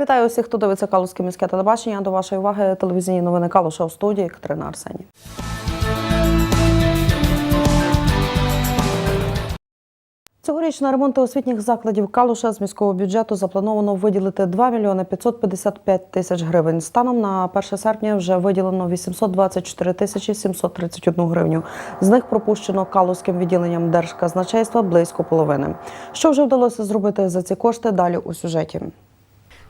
Вітаю усіх, хто дивиться Калузьке міське телебачення. До вашої уваги телевізійні новини Калуша у студії Катерина Арсені. Цьогоріч на ремонти освітніх закладів Калуша з міського бюджету заплановано виділити 2 мільйони 555 тисяч гривень. Станом на 1 серпня вже виділено 824 тисячі 731 гривню. З них пропущено Калузьким відділенням Держказначейства близько половини. Що вже вдалося зробити за ці кошти? Далі у сюжеті.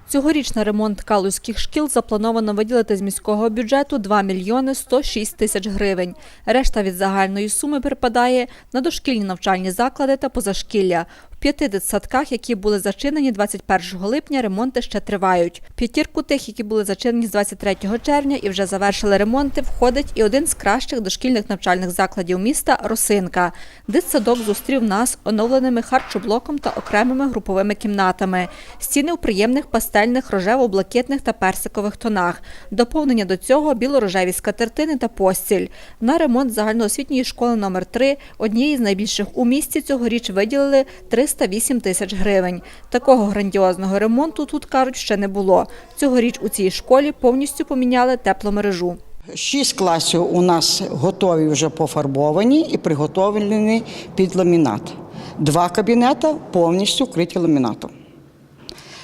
Цьогоріч на ремонт калузьких шкіл заплановано виділити з міського бюджету 2 мільйони 106 тисяч гривень. Решта від загальної суми припадає на дошкільні навчальні заклади та позашкілля. П'яти дитсадках, які були зачинені 21 липня, ремонти ще тривають. П'ятірку тих, які були зачинені з 23 червня і вже завершили ремонти, входить і один з кращих дошкільних навчальних закладів міста Росинка. Дитсадок зустрів нас оновленими харчоблоком та окремими груповими кімнатами. Стіни у приємних пастельних, рожево-блакитних та персикових тонах. Доповнення до цього біло-рожеві скатертини та постіль. На ремонт загальноосвітньої школи номер 3 однієї з найбільших у місті, цьогоріч виділили 308 тисяч гривень. Такого грандіозного ремонту тут, кажуть, ще не було. Цьогоріч у цій школі повністю поміняли тепломережу. Шість класів у нас готові вже пофарбовані і приготовлені під ламінат. Два кабінети повністю вкриті ламінатом.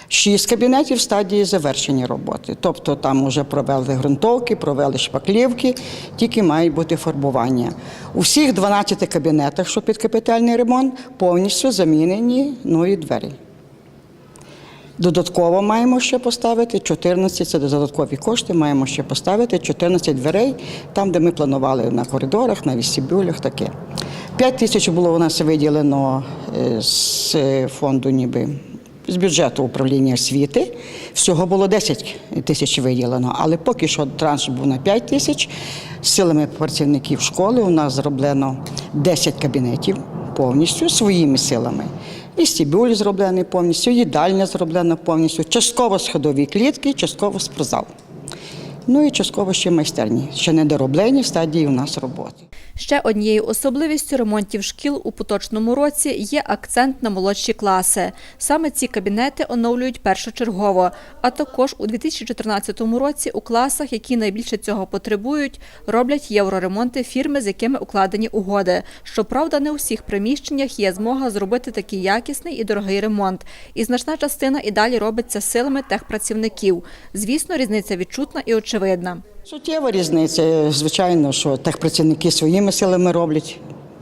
Шість кабінетів в стадії завершення роботи. Тобто там вже провели ґрунтовки, провели шпаклівки, тільки має бути фарбування. У всіх 12 кабінетах, що під капітальний ремонт, повністю замінені нові двері. Додатково маємо ще поставити 14, це додаткові кошти, маємо ще поставити 14 дверей, там, де ми планували на коридорах, на вестибюлях, таке. 5 тисяч було у нас виділено е, з фонду ніби. З бюджету управління освіти всього було 10 тисяч виділено, але поки що транш був на 5 тисяч. Силами працівників школи у нас зроблено 10 кабінетів повністю своїми силами. Вестибюль зроблений повністю, їдальня зроблена повністю, частково сходові клітки, частково спортзал. Ну і частково ще майстерні, ще не дороблені в стадії у нас роботи. Ще однією особливістю ремонтів шкіл у поточному році є акцент на молодші класи. Саме ці кабінети оновлюють першочергово. А також у 2014 році у класах, які найбільше цього потребують, роблять євроремонти фірми, з якими укладені угоди. Щоправда, не у всіх приміщеннях є змога зробити такий якісний і дорогий ремонт. І значна частина і далі робиться силами техпрацівників. Звісно, різниця відчутна і очевидна. Суттєва різниця, звичайно, що техпрацівники своїми силами роблять.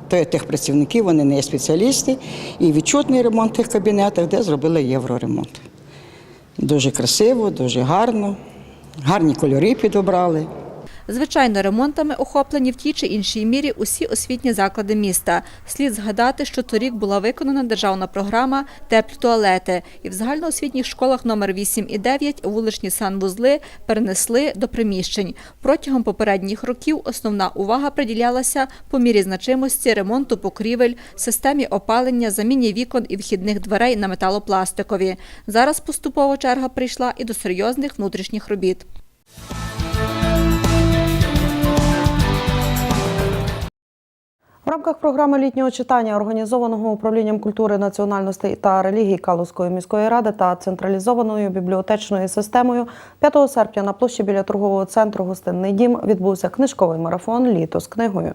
То є техпрацівники, вони не є спеціалісти. І відчутний ремонт в тих кабінетах, де зробили євроремонт. Дуже красиво, дуже гарно, гарні кольори підобрали. Звичайно, ремонтами охоплені в тій чи іншій мірі усі освітні заклади міста. Слід згадати, що торік була виконана державна програма Теплі туалети, і в загальноосвітніх школах номер 8 і 9 вуличні санвузли перенесли до приміщень. Протягом попередніх років основна увага приділялася по мірі значимості ремонту покрівель, системі опалення, заміні вікон і вхідних дверей на металопластикові. Зараз поступово черга прийшла і до серйозних внутрішніх робіт. Рамках програми літнього читання, організованого управлінням культури, національностей та релігій Калузької міської ради та централізованою бібліотечною системою 5 серпня на площі біля торгового центру Гостинний дім відбувся книжковий марафон Літо з книгою.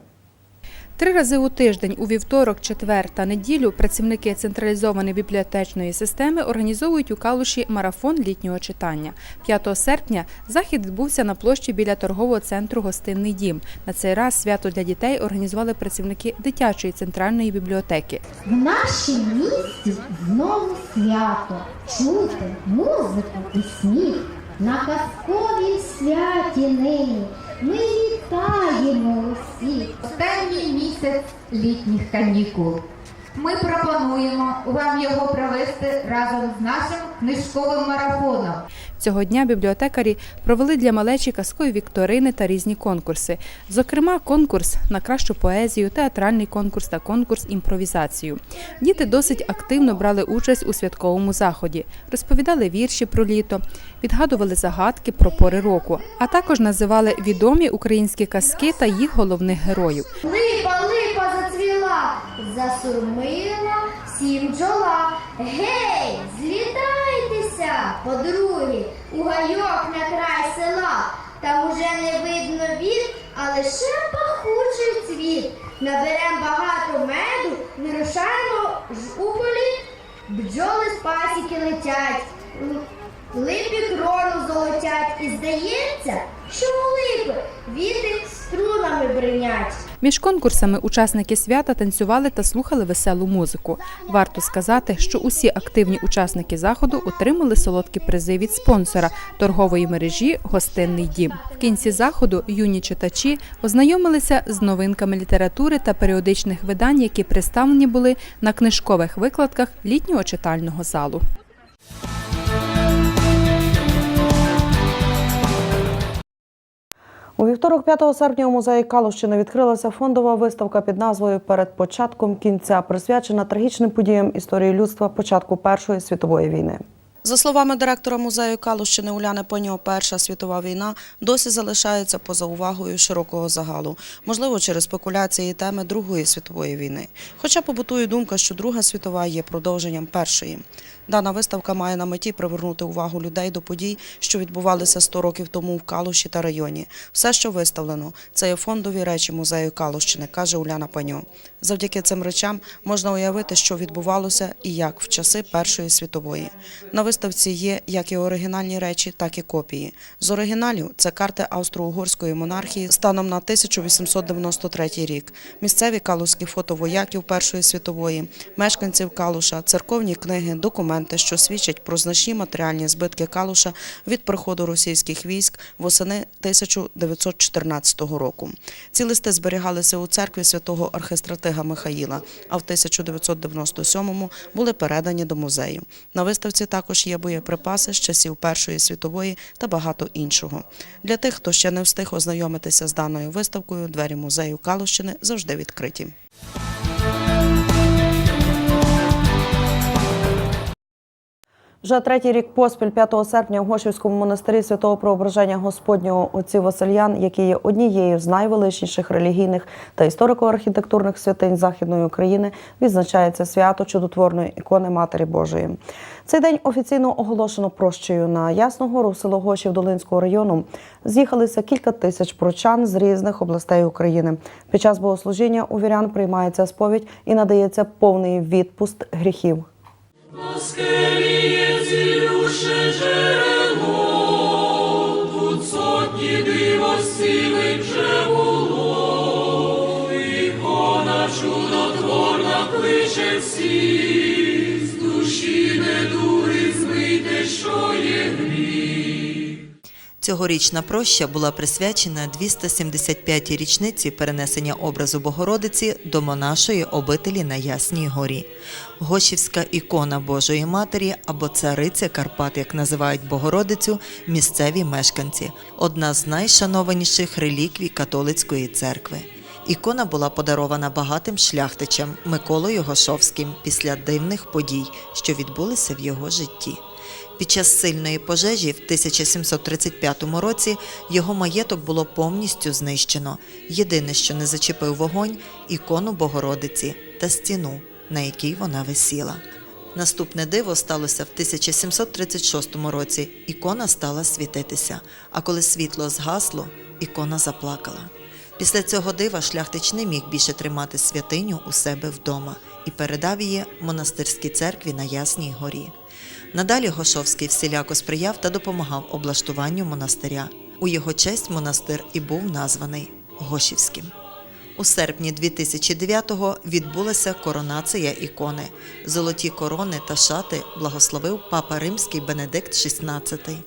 Три рази у тиждень у вівторок, четвер та неділю працівники централізованої бібліотечної системи організовують у Калуші марафон літнього читання. 5 серпня захід відбувся на площі біля торгового центру Гостинний дім. На цей раз свято для дітей організували працівники дитячої центральної бібліотеки. В нашій місті знову свято. Чути музику і сміх. На казковій святі нині ми вітаємо усіх. Останній місяць літніх канікул. Ми пропонуємо вам його провести разом з нашим книжковим марафоном. Цього дня бібліотекарі провели для малечі казкові вікторини та різні конкурси. Зокрема, конкурс на кращу поезію, театральний конкурс та конкурс імпровізацію. Діти досить активно брали участь у святковому заході, розповідали вірші про літо, відгадували загадки про пори року, а також називали відомі українські казки та їх головних героїв. Липа, липа зацвіла, засурмила всім бджола. Гей, по-друге, у гайок на край села. Там уже не видно від, а лише пахучий цвіт. Наберем багато меду, вирушаємо ж у полі, Бджоли з пасіки летять, липі крону золотять. І здається, що липи віти струнами бринять. Між конкурсами учасники свята танцювали та слухали веселу музику. Варто сказати, що усі активні учасники заходу отримали солодкі призи від спонсора торгової мережі Гостинний дім. В кінці заходу юні читачі ознайомилися з новинками літератури та періодичних видань, які представлені були на книжкових викладках літнього читального залу. У вівторок, 5 серпня, у музеї Калущини відкрилася фондова виставка під назвою Перед початком кінця, присвячена трагічним подіям історії людства початку Першої світової війни. За словами директора музею Калущини Уляни Поньо, Перша світова війна досі залишається поза увагою широкого загалу, можливо, через спекуляції теми Другої світової війни. Хоча побутує думка, що Друга світова є продовженням першої. Дана виставка має на меті привернути увагу людей до подій, що відбувалися 100 років тому в Калуші та районі. Все, що виставлено, це є фондові речі музею Калущини, каже Уляна Паньо. Завдяки цим речам можна уявити, що відбувалося і як в часи Першої світової. На виставці є як і оригінальні речі, так і копії. З оригіналів це карти австро-угорської монархії станом на 1893 рік, місцеві калузькі фото вояків Першої світової, мешканців Калуша, церковні книги, документи, що свідчать про значні матеріальні збитки Калуша від приходу російських військ восени 1914 року. Ці листи зберігалися у церкві святого архистратига Михаїла, а в 1997-му були передані до музею. На виставці також є боєприпаси з часів Першої світової та багато іншого. Для тих, хто ще не встиг ознайомитися з даною виставкою, двері музею Калущини завжди відкриті. Вже третій рік поспіль 5 серпня в Гошівському монастирі святого Преображення Господнього отців Васильян, який є однією з найвеличніших релігійних та історико-архітектурних святинь Західної України, відзначається свято чудотворної ікони Матері Божої. Цей день офіційно оголошено прощею на Ясногору, село Гошів Долинського району. З'їхалися кілька тисяч прочан з різних областей України. Під час богослужіння у вірян приймається сповідь і надається повний відпуст гріхів. На скелі джерело, тут сотні дивосілих вже було, ікона чудотворна кличе всіх. Цьогорічна проща була присвячена 275-й річниці перенесення образу Богородиці до монашої обителі на Ясній горі. Гошівська ікона Божої Матері або цариця Карпат, як називають Богородицю, місцеві мешканці, одна з найшанованіших реліквій католицької церкви. Ікона була подарована багатим шляхтичам Миколою Гошовським після дивних подій, що відбулися в його житті. Під час сильної пожежі в 1735 році його маєток було повністю знищено. Єдине, що не зачепив вогонь ікону Богородиці та стіну, на якій вона висіла. Наступне диво сталося в 1736 році. Ікона стала світитися, а коли світло згасло, ікона заплакала. Після цього дива шляхтич не міг більше тримати святиню у себе вдома і передав її монастирській церкві на Ясній горі. Надалі Гошовський всіляко сприяв та допомагав облаштуванню монастиря. У його честь монастир і був названий Гошівським. У серпні 2009-го відбулася коронація ікони. Золоті корони та шати благословив папа Римський Бенедикт XVI.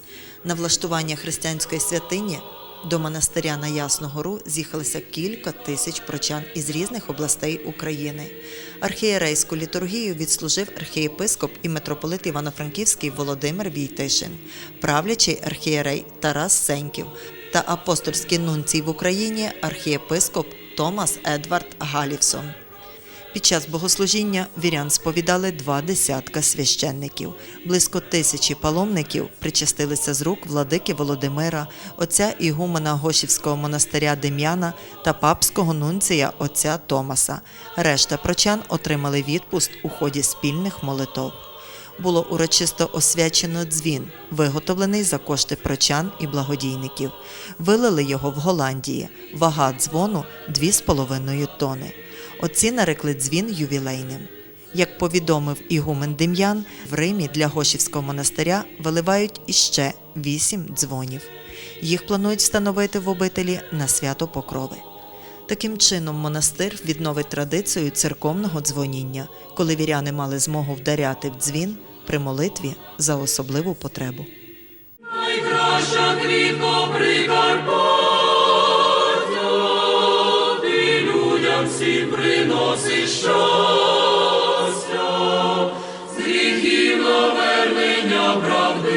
На влаштування християнської святині до монастиря на Ясну Гору з'їхалися кілька тисяч прочан із різних областей України. Архієрейську літургію відслужив архієпископ і митрополит Івано-Франківський Володимир Війтишин, правлячий архієрей Тарас Сеньків та апостольський нунцій в Україні архієпископ Томас Едвард Галівсон. Під час богослужіння вірян сповідали два десятка священників. Близько тисячі паломників причастилися з рук владики Володимира, отця Ігумена Гошівського монастиря Дем'яна та папського нунція отця Томаса. Решта прочан отримали відпуст у ході спільних молитов. було урочисто освячено дзвін, виготовлений за кошти прочан і благодійників. Вилили його в Голландії. Вага дзвону 2,5 тони. Отці нарекли дзвін ювілейним. Як повідомив Ігумен Дем'ян, в Римі для Гошівського монастиря виливають іще вісім дзвонів. Їх планують встановити в обителі на свято Покрови. Таким чином, монастир відновить традицію церковного дзвоніння, коли віряни мали змогу вдаряти в дзвін при молитві за особливу потребу. Найкраща квітко Прикарпаття, людям приносить щастя, з гріхів навернення правдиве,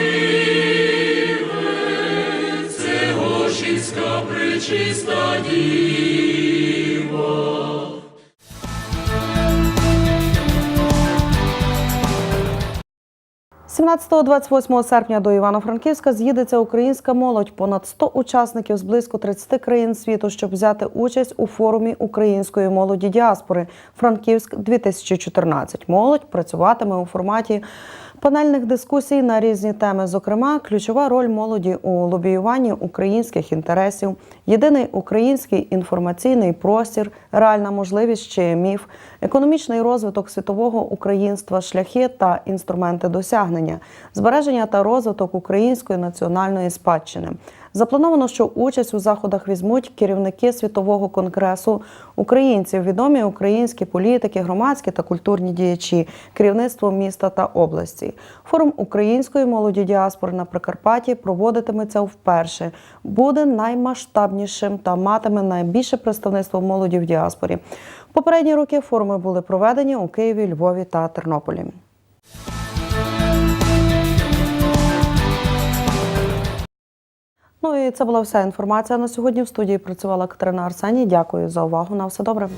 це Гошівська причиста діва. 17-28 серпня до Івано-Франківська з'їдеться українська молодь. Понад 100 учасників з близько 30 країн світу, щоб взяти участь у форумі української молоді діаспори Франківськ 2014 Молодь працюватиме у форматі панельних дискусій на різні теми. Зокрема, ключова роль молоді у лобіюванні українських інтересів, єдиний український інформаційний простір, реальна можливість чи міф, економічний розвиток світового українства, шляхи та інструменти досягнення, збереження та розвиток української національної спадщини. Заплановано, що участь у заходах візьмуть керівники світового конгресу українців, відомі українські політики, громадські та культурні діячі, керівництво міста та області. Форум української молоді діаспори на Прикарпатті проводитиметься вперше. Буде наймасштабнішим та матиме найбільше представництво молоді в діаспорі. Попередні роки форуми були проведені у Києві, Львові та Тернополі. Ну і це була вся інформація на сьогодні. В студії працювала Катерина Арсеній. Дякую за увагу. На все добре.